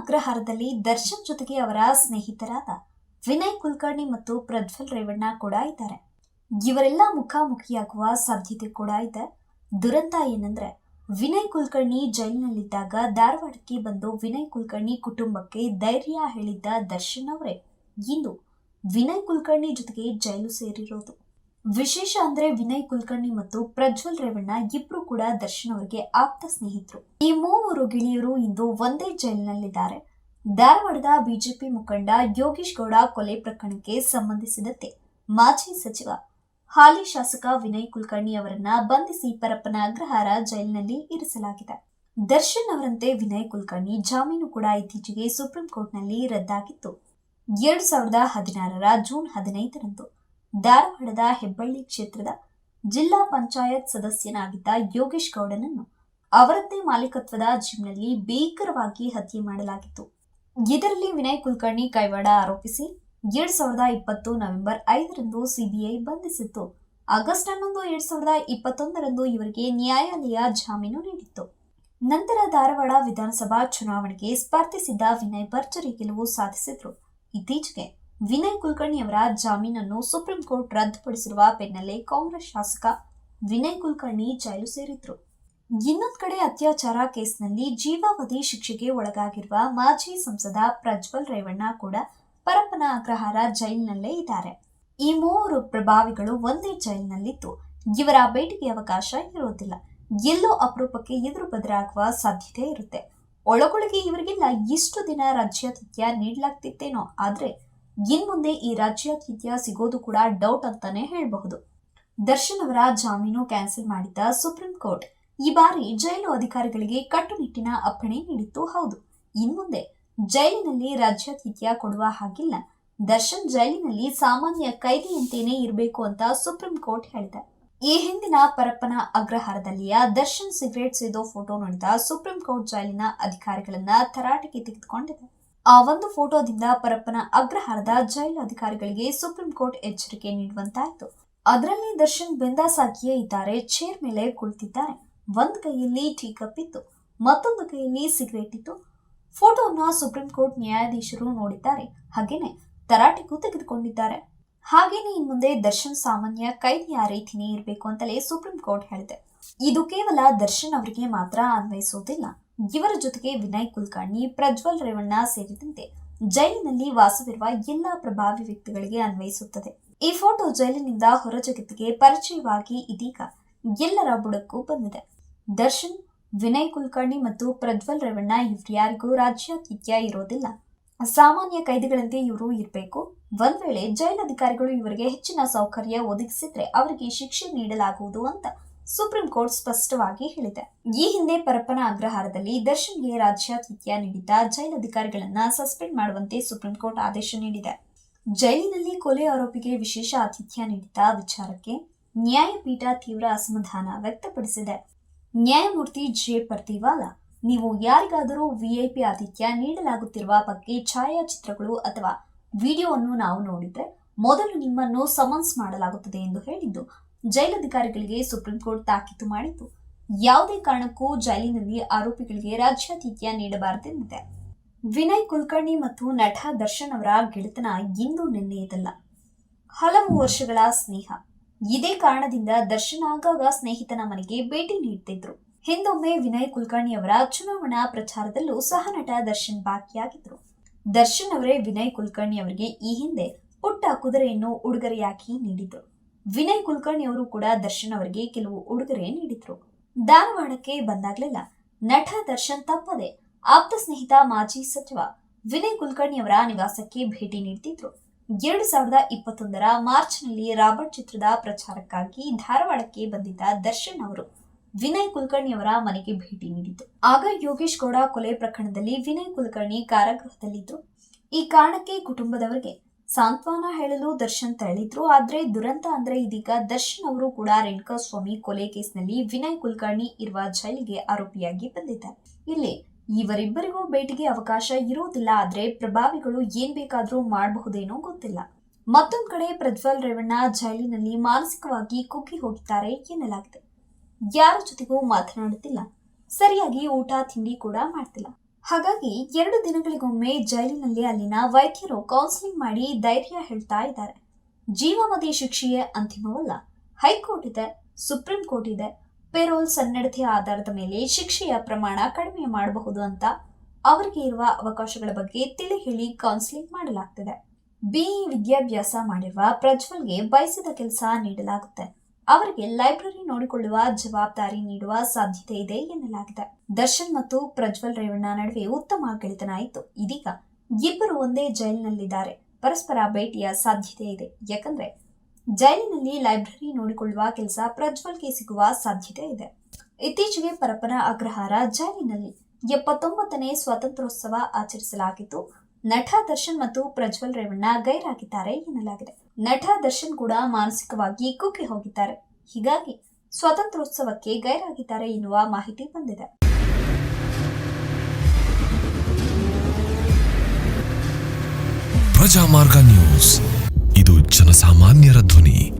ಅಗ್ರಹಾರದಲ್ಲಿ ದರ್ಶನ್ ಜೊತೆಗೆ ಅವರ ಸ್ನೇಹಿತರಾದ ವಿನಯ್ ಕುಲಕರ್ಣಿ ಮತ್ತು ಪ್ರಜ್ವಲ್ ರೇವಣ್ಣ ಕೂಡ ಇದ್ದಾರೆ. ಇವರೆಲ್ಲ ಮುಖಾಮುಖಿಯಾಗುವ ಸಾಧ್ಯತೆ ಕೂಡ ಇದೆ. ದುರಂತ ಏನಂದ್ರೆ, ವಿನಯ್ ಕುಲಕರ್ಣಿ ಜೈಲಿನಲ್ಲಿದ್ದಾಗ ಧಾರವಾಡಕ್ಕೆ ಬಂದು ವಿನಯ್ ಕುಲಕರ್ಣಿ ಕುಟುಂಬಕ್ಕೆ ಧೈರ್ಯ ಹೇಳಿದ್ದ ದರ್ಶನ್ ಅವರೇ. ಇಂದು ವಿನಯ್ ಕುಲಕರ್ಣಿ ಜೊತೆಗೆ ಜೈಲು ಸೇರಿರೋದು. ವಿಶೇಷ ಅಂದ್ರೆ ವಿನಯ್ ಕುಲಕರ್ಣಿ ಮತ್ತು ಪ್ರಜ್ವಲ್ ರೇವಣ್ಣ ಇಬ್ರು ಕೂಡ ದರ್ಶನ್ ಅವರಿಗೆ ಆಪ್ತ ಸ್ನೇಹಿತರು. ಈ ಮೂವರು ಗಿಳಿಯರು ಇಂದು ಒಂದೇ ಜೈಲಿನಲ್ಲಿದ್ದಾರೆ. ಧಾರವಾಡದ ಬಿಜೆಪಿ ಮುಖಂಡ ಯೋಗೀಶ್ ಗೌಡ ಕೊಲೆ ಪ್ರಕರಣಕ್ಕೆ ಸಂಬಂಧಿಸಿದಂತೆ ಮಾಜಿ ಸಚಿವ, ಹಾಲಿ ಶಾಸಕ ವಿನಯ್ ಕುಲಕರ್ಣಿ ಅವರನ್ನ ಬಂಧಿಸಿ ಪರಪ್ಪನ ಅಗ್ರಹಾರ ಜೈಲಿನಲ್ಲಿ ಇರಿಸಲಾಗಿದೆ. ದರ್ಶನ್ ಅವರಂತೆ ವಿನಯ್ ಕುಲಕರ್ಣಿ ಜಾಮೀನು ಕೂಡ ಇತ್ತೀಚೆಗೆ ಸುಪ್ರೀಂ ಕೋರ್ಟ್ನಲ್ಲಿ ರದ್ದಾಗಿತ್ತು. ಎರಡ್ ಸಾವಿರದ ಹದಿನಾರರ ಜೂನ್ ಹದಿನೈದರಂದು ಧಾರವಾಡದ ಹೆಬ್ಬಳ್ಳಿ ಕ್ಷೇತ್ರದ ಜಿಲ್ಲಾ ಪಂಚಾಯತ್ ಸದಸ್ಯನಾಗಿದ್ದ ಯೋಗೇಶ್ ಗೌಡನನ್ನು ಅವರದ್ದೇ ಮಾಲೀಕತ್ವದ ಜಿಮ್ನಲ್ಲಿ ಭೀಕರವಾಗಿ ಹತ್ಯೆ ಮಾಡಲಾಗಿತ್ತು. ಇದರಲ್ಲಿ ವಿನಯ್ ಕುಲಕರ್ಣಿ ಕೈವಾಡ ಆರೋಪಿಸಿ ಎರಡ್ ಸಾವಿರದ ಇಪ್ಪತ್ತು ನವೆಂಬರ್ ಐದರಂದು ಸಿಬಿಐ ಬಂಧಿಸಿತ್ತು. ಆಗಸ್ಟ್ ಹನ್ನೊಂದು, ಎರಡ್ ಸಾವಿರದ ಇಪ್ಪತ್ತೊಂದರಂದು ಇವರಿಗೆ ನ್ಯಾಯಾಲಯ ಜಾಮೀನು ನೀಡಿತ್ತು. ನಂತರ ಧಾರವಾಡ ವಿಧಾನಸಭಾ ಚುನಾವಣೆಗೆ ಸ್ಪರ್ಧಿಸಿದ್ದ ವಿನಯ್ ಭರ್ಜರಿ ಗೆಲುವು ಸಾಧಿಸಿದ್ರು. ಇತ್ತೀಚೆಗೆ ವಿನಯ್ ಕುಲಕರ್ಣಿ ಅವರ ಜಾಮೀನನ್ನು ಸುಪ್ರೀಂ ಕೋರ್ಟ್ ರದ್ದುಪಡಿಸಿರುವ ಬೆನ್ನಲ್ಲೇ ಕಾಂಗ್ರೆಸ್ ಶಾಸಕ ವಿನಯ್ ಕುಲಕರ್ಣಿ ಜೈಲು ಸೇರಿದ್ರು. ಇನ್ನೊಂದು ಕಡೆ ಅತ್ಯಾಚಾರ ಕೇಸ್ನಲ್ಲಿ ಜೀವಾವಧಿ ಶಿಕ್ಷೆಗೆ ಒಳಗಾಗಿರುವ ಮಾಜಿ ಸಂಸದ ಪ್ರಜ್ವಲ್ ರೇವಣ್ಣ ಕೂಡ ಪರಪ್ಪನ ಅಗ್ರಹಾರ ಜೈಲಿನಲ್ಲೇ ಇದ್ದಾರೆ. ಈ ಮೂವರು ಪ್ರಭಾವಿಗಳು ಒಂದೇ ಜೈಲಿನಲ್ಲಿದ್ದು, ಇವರ ಭೇಟಿಗೆ ಅವಕಾಶ ಇರುವುದಿಲ್ಲ. ಎಲ್ಲೋ ಅಪರೂಪಕ್ಕೆ ಎದುರು ಬದಲಾಗುವ ಸಾಧ್ಯತೆ ಇರುತ್ತೆ. ಒಳಗೊಳಗೆ ಇವರಿಗೆಲ್ಲ ಇಷ್ಟು ದಿನ ರಾಜ್ಯಾತಿಥ್ಯ ನೀಡಲಾಗ್ತಿತ್ತೇನೋ, ಆದ್ರೆ ಇನ್ಮುಂದೆ ಈ ರಾಜ್ಯಾತಿಥ್ಯ ಸಿಗೋದು ಕೂಡ ಡೌಟ್ ಅಂತಾನೆ ಹೇಳಬಹುದು. ದರ್ಶನ್ ಅವರ ಜಾಮೀನು ಕ್ಯಾನ್ಸಲ್ ಮಾಡಿದ್ದ ಸುಪ್ರೀಂ ಕೋರ್ಟ್. ಈ ಬಾರಿ ಜೈಲು ಅಧಿಕಾರಿಗಳಿಗೆ ಕಟ್ಟುನಿಟ್ಟಿನ ಅಪ್ಪಣೆ ನೀಡಿತ್ತು ಹೌದು. ಇನ್ಮುಂದೆ ಜೈಲಿನಲ್ಲಿ ರಾಜ್ಯಾತಿಥ್ಯ ಕೊಡುವ ಹಾಗಿಲ್ಲ. ದರ್ಶನ್ ಜೈಲಿನಲ್ಲಿ ಸಾಮಾನ್ಯ ಕೈದಿಯಂತೆಯೇ ಇರಬೇಕು ಅಂತ ಸುಪ್ರೀಂ ಕೋರ್ಟ್ ಹೇಳಿದೆ. ಈ ಹಿಂದಿನ ಪರಪ್ಪನ ಅಗ್ರಹಾರದಲ್ಲಿಯ ದರ್ಶನ್ ಸಿಗರೇಟ್ ಸೇದೋ ಫೋಟೋ ನೋಡಿದ ಸುಪ್ರೀಂ ಕೋರ್ಟ್ ಜೈಲಿನ ಅಧಿಕಾರಿಗಳನ್ನ ತರಾಟೆಗೆ ತೆಗೆದುಕೊಂಡಿದೆ. ಆ ಒಂದು ಫೋಟೋದಿಂದ ಪರಪ್ಪನ ಅಗ್ರಹಾರದ ಜೈಲು ಅಧಿಕಾರಿಗಳಿಗೆ ಸುಪ್ರೀಂ ಕೋರ್ಟ್ ಎಚ್ಚರಿಕೆ ನೀಡುವಂತಾಯಿತು. ಅದರಲ್ಲಿ ದರ್ಶನ್ ಬೆಂದಾಸಾಗಿಯೇ ಇದ್ದಾರೆ, ಚೇರ್ ಮೇಲೆ ಕುಳಿತಿದ್ದಾರೆ ಒಂದ್ ಕೈಯಲ್ಲಿ ಟೀ ಕಪ್ ಇತ್ತು, ಮತ್ತೊಂದು ಕೈಯಲ್ಲಿ ಸಿಗರೇಟ್ ಇತ್ತು. ಫೋಟೋನ ಸುಪ್ರೀಂ ಕೋರ್ಟ್ ನ್ಯಾಯಾಧೀಶರು ನೋಡಿದ್ದಾರೆ. ಹಾಗೇನೆ ತರಾಟೆಗೂ ತೆಗೆದುಕೊಂಡಿದ್ದಾರೆ. ಹಾಗೇನೆ ಇನ್ ಮುಂದೆ ದರ್ಶನ್ ಸಾಮಾನ್ಯ ಕೈದಿಯ ರೀತಿನೇ ಇರಬೇಕು ಅಂತಲೇ ಸುಪ್ರೀಂ ಕೋರ್ಟ್ ಹೇಳಿದೆ. ಇದು ಕೇವಲ ದರ್ಶನ್ ಅವರಿಗೆ ಮಾತ್ರ ಅನ್ವಯಿಸುವುದಿಲ್ಲ ಇವರ ಜೊತೆಗೆ ವಿನಯ್ ಕುಲ್ಕರ್ಣಿ, ಪ್ರಜ್ವಲ್ ರೇವಣ್ಣ ಸೇರಿದಂತೆ ಜೈಲಿನಲ್ಲಿ ವಾಸವಿರುವ ಎಲ್ಲ ಪ್ರಭಾವಿ ವ್ಯಕ್ತಿಗಳಿಗೆ ಅನ್ವಯಿಸುತ್ತದೆ. ಈ ಫೋಟೋ ಜೈಲಿನಿಂದ ಹೊರ ಜಗತ್ತಿಗೆ ಪರಿಚಯವಾಗಿ ಇದೀಗ ಎಲ್ಲರ ಬುಡಕ್ಕೂ ಬಂದಿದೆ. ದರ್ಶನ್, ವಿನಯ್ ಕುಲಕರ್ಣಿ ಮತ್ತು ಪ್ರಜ್ವಲ್ ರೇವಣ್ಣ ಇವ್ರ್ಯಾರಿಗೂ ರಾಜ್ಯಾತಿಥ್ಯ ಇರೋದಿಲ್ಲ. ಸಾಮಾನ್ಯ ಕೈದಿಗಳಂತೆ ಇವರು ಇರಬೇಕು. ಒಂದ್ ವೇಳೆ ಜೈಲಧಿಕಾರಿಗಳು ಇವರಿಗೆ ಹೆಚ್ಚಿನ ಸೌಕರ್ಯ ಒದಗಿಸಿದ್ರೆ ಅವರಿಗೆ ಶಿಕ್ಷೆ ನೀಡಲಾಗುವುದು ಅಂತ ಸುಪ್ರೀಂ ಕೋರ್ಟ್ ಸ್ಪಷ್ಟವಾಗಿ ಹೇಳಿದೆ. ಈ ಹಿಂದೆ ಪರಪ್ಪನ ಅಗ್ರಹಾರದಲ್ಲಿ ದರ್ಶನ್ಗೆ ರಾಜ್ಯಾತಿಥ್ಯ ನೀಡಿದ್ದ ಜೈಲಧಿಕಾರಿಗಳನ್ನ ಸಸ್ಪೆಂಡ್ ಮಾಡುವಂತೆ ಸುಪ್ರೀಂ ಕೋರ್ಟ್ ಆದೇಶ ನೀಡಿದೆ. ಜೈಲಿನಲ್ಲಿ ಕೊಲೆ ಆರೋಪಿಗೆ ವಿಶೇಷ ಆತಿಥ್ಯ ನೀಡಿದ್ದ ವಿಚಾರಕ್ಕೆ ನ್ಯಾಯಪೀಠ ತೀವ್ರ ಅಸಮಾಧಾನ ವ್ಯಕ್ತಪಡಿಸಿದೆ. ನ್ಯಾಯಮೂರ್ತಿ ಜೆ. ಪರ್ತಿವಾಲಾ, ನೀವು ಯಾರಿಗಾದರೂ ವಿಐಪಿ ಆತಿಥ್ಯ ನೀಡಲಾಗುತ್ತಿರುವ ಬಗ್ಗೆ ಛಾಯಾಚಿತ್ರಗಳು ಅಥವಾ ವಿಡಿಯೋವನ್ನು ನಾವು ನೋಡಿದ್ರೆ ಮೊದಲು ನಿಮ್ಮನ್ನು ಸಮನ್ಸ್ ಮಾಡಲಾಗುತ್ತದೆ ಎಂದು ಹೇಳಿದ್ದು ಜೈಲಧಿಕಾರಿಗಳಿಗೆ ಸುಪ್ರೀಂ ಕೋರ್ಟ್ ತಾಕೀತು ಮಾಡಿತ್ತು ಯಾವುದೇ ಕಾರಣಕ್ಕೂ ಜೈಲಿನಲ್ಲಿ ಆರೋಪಿಗಳಿಗೆ ರಾಜ್ಯಾತಿಥ್ಯ ನೀಡಬಾರದೆಂದಿದೆ. ವಿನಯ್ ಕುಲಕರ್ಣಿ ಮತ್ತು ನಟ ದರ್ಶನ್ ಅವರ ಗೆಳೆತನ ಇಂದು ನಿನ್ನೆಯದಲ್ಲ. ಹಲವು ವರ್ಷಗಳ ಸ್ನೇಹ. ಇದೇ ಕಾರಣದಿಂದ ದರ್ಶನ್ ಆಗಾಗ ಸ್ನೇಹಿತನ ಮನೆಗೆ ಭೇಟಿ ನೀಡುತ್ತಿದ್ರು ಹಿಂದೊಮ್ಮೆ ವಿನಯ್ ಕುಲಕರ್ಣಿ ಅವರ ಚುನಾವಣಾ ಪ್ರಚಾರದಲ್ಲೂ ಸಹ ನಟ ದರ್ಶನ್ ಭಾಗಿಯಾಗಿದ್ರು. ದರ್ಶನ್ ಅವರೇ ವಿನಯ್ ಕುಲಕರ್ಣಿ ಅವರಿಗೆ ಈ ಹಿಂದೆ ಪುಟ್ಟ ಕುದುರೆಯನ್ನು ಉಡುಗೊರೆಯಾಗಿ ನೀಡಿದ್ರು. ವಿನಯ್ ಕುಲಕರ್ಣಿ ಅವರು ಕೂಡ ದರ್ಶನ್ ಅವರಿಗೆ ಕೆಲವು ಉಡುಗೊರೆ ನೀಡಿದ್ರು. ಧಾರವಾಡಕ್ಕೆ ಬಂದಾಗ್ಲೆಲ್ಲ ನಟ ದರ್ಶನ್ ತಪ್ಪದೆ ಆಪ್ತ ಸ್ನೇಹಿತ ಮಾಜಿ ಸಚಿವ ವಿನಯ್ ಕುಲಕರ್ಣಿ ಅವರ ನಿವಾಸಕ್ಕೆ ಭೇಟಿ ನೀಡುತ್ತಿದ್ರು ಎರಡು ಸಾವಿರದ ಇಪ್ಪತ್ತೊಂದರ ಮಾರ್ಚ್ನಲ್ಲಿ ರಾಬರ್ಟ್ ಚಿತ್ರದ ಪ್ರಚಾರಕ್ಕಾಗಿ ಧಾರವಾಡಕ್ಕೆ ಬಂದಿದ್ದ ದರ್ಶನ್ ಅವರು ವಿನಯ್ ಕುಲಕರ್ಣಿ ಅವರ ಮನೆಗೆ ಭೇಟಿ ನೀಡಿದ್ದು. ಆಗ ಯೋಗೇಶ್ ಗೌಡ ಕೊಲೆ ಪ್ರಕರಣದಲ್ಲಿ ವಿನಯ್ ಕುಲಕರ್ಣಿ ಕಾರಾಗೃಹದಲ್ಲಿದ್ದರು ಈ ಕಾರಣಕ್ಕೆ ಕುಟುಂಬದವರಿಗೆ ಸಾಂತ್ವನ ಹೇಳಲು ದರ್ಶನ್ ತೆರಳಿದ್ರು, ಆದ್ರೆ ದುರಂತ ಅಂದ್ರೆ ಇದೀಗ ದರ್ಶನ್ ಅವರು ಕೂಡ ರೇಣುಕಾ ಸ್ವಾಮಿ ಕೊಲೆ ಕೇಸ್ನಲ್ಲಿ ವಿನಯ್ ಕುಲಕರ್ಣಿ ಇರುವ ಜೈಲಿಗೆ ಆರೋಪಿಯಾಗಿ ಬಂದಿದ್ದಾರೆ. ಇಲ್ಲಿ ಇವರಿಬ್ಬರಿಗೂ ಭೇಟಿಗೆ ಅವಕಾಶ ಇರೋದಿಲ್ಲ ಆದ್ರೆ ಪ್ರಭಾವಿಗಳು ಏನ್ ಬೇಕಾದ್ರೂ ಮಾಡಬಹುದೇನೋ ಗೊತ್ತಿಲ್ಲ. ಮತ್ತೊಂದ್ ಕಡೆ ಪ್ರಜ್ವಲ್ ರೇವಣ್ಣ ಜೈಲಿನಲ್ಲಿ ಮಾನಸಿಕವಾಗಿ ಕುಗ್ಗಿ ಹೋಗಿದ್ದಾರೆ ಎನ್ನಲಾಗಿದೆ. ಯಾರ ಜೊತೆಗೂ ಮಾತನಾಡುತ್ತಿಲ್ಲ. ಸರಿಯಾಗಿ ಊಟ, ತಿಂಡಿ ಕೂಡ ಮಾಡ್ತಿಲ್ಲ. ಹಾಗಾಗಿ ಎರಡು ದಿನಗಳಿಗೊಮ್ಮೆ ಜೈಲಿನಲ್ಲಿ ಅಲ್ಲಿನ ವೈದ್ಯರು ಕೌನ್ಸಿಲಿಂಗ್ ಮಾಡಿ ಧೈರ್ಯ ಹೇಳ್ತಾ ಇದ್ದಾರೆ. ಜೀವಾವಧಿ ಶಿಕ್ಷೆಯೇ ಅಂತಿಮವಲ್ಲ. ಹೈಕೋರ್ಟ್ ಇದೆ, ಸುಪ್ರೀಂ ಕೋರ್ಟ್ ಇದೆ. ಪೆರೋಲ್ ಸನ್ನಡತೆಯ ಆಧಾರದ ಮೇಲೆ ಶಿಕ್ಷೆಯ ಪ್ರಮಾಣ ಕಡಿಮೆ ಮಾಡಬಹುದು ಅಂತ ಅವರಿಗೆ ಇರುವ ಅವಕಾಶಗಳ ಬಗ್ಗೆ ತಿಳಿ ಹೇಳಿ ಕೌನ್ಸಿಲಿಂಗ್ ಮಾಡಲಾಗ್ತಿದೆ. ಬಿಇ ವಿದ್ಯಾಭ್ಯಾಸ ಮಾಡಿರುವ ಪ್ರಜ್ವಲ್ಗೆ ಬಯಸಿದ ಕೆಲಸ ನೀಡಲಾಗುತ್ತೆ. ಅವರಿಗೆ ಲೈಬ್ರರಿ ನೋಡಿಕೊಳ್ಳುವ ಜವಾಬ್ದಾರಿ ನೀಡುವ ಸಾಧ್ಯತೆ ಇದೆ ಎನ್ನಲಾಗಿದೆ. ದರ್ಶನ್ ಮತ್ತು ಪ್ರಜ್ವಲ್ ರೇವಣ್ಣ ನಡುವೆ ಉತ್ತಮ ಗೆಳೆತನ ಇತ್ತು ಇದೀಗ ಇಬ್ಬರು ಒಂದೇ ಜೈಲಿನಲ್ಲಿದ್ದಾರೆ. ಪರಸ್ಪರ ಭೇಟಿಯ ಸಾಧ್ಯತೆ ಇದೆ. ಯಾಕಂದ್ರೆ ಜೈಲಿನಲ್ಲಿ ಲೈಬ್ರರಿ ನೋಡಿಕೊಳ್ಳುವ ಕೆಲಸ ಪ್ರಜ್ವಲ್ಗೆ ಸಿಗುವ ಸಾಧ್ಯತೆ ಇದೆ. ಇತ್ತೀಚೆಗೆ ಪರಪ್ಪನ ಅಗ್ರಹಾರ ಜೈಲಿನಲ್ಲಿ ಎಪ್ಪತ್ತೊಂಬತ್ತನೇ ಸ್ವಾತಂತ್ರ್ಯೋತ್ಸವ ಆಚರಿಸಲಾಗಿದ್ದು ನಟ ದರ್ಶನ್ ಮತ್ತು ಪ್ರಜ್ವಲ್ ರೇವಣ್ಣ ಗೈರಾಗಿದ್ದಾರೆ ಎನ್ನಲಾಗಿದೆ. ನಟ ದರ್ಶನ್ ಕೂಡ ಮಾನಸಿಕವಾಗಿ ಕುಗ್ಗಿ ಹೋಗಿದ್ದಾರೆ. ಹೀಗಾಗಿ ಸ್ವಾತಂತ್ರ್ಯೋತ್ಸವಕ್ಕೆ ಗೈರಾಗಿದ್ದಾರೆ ಎನ್ನುವ ಮಾಹಿತಿ ಬಂದಿದೆ. ಪ್ರಜಾಮಾರ್ಗ ನ್ಯೂಸ್. ಇದು ಜನಸಾಮಾನ್ಯರ ಧ್ವನಿ.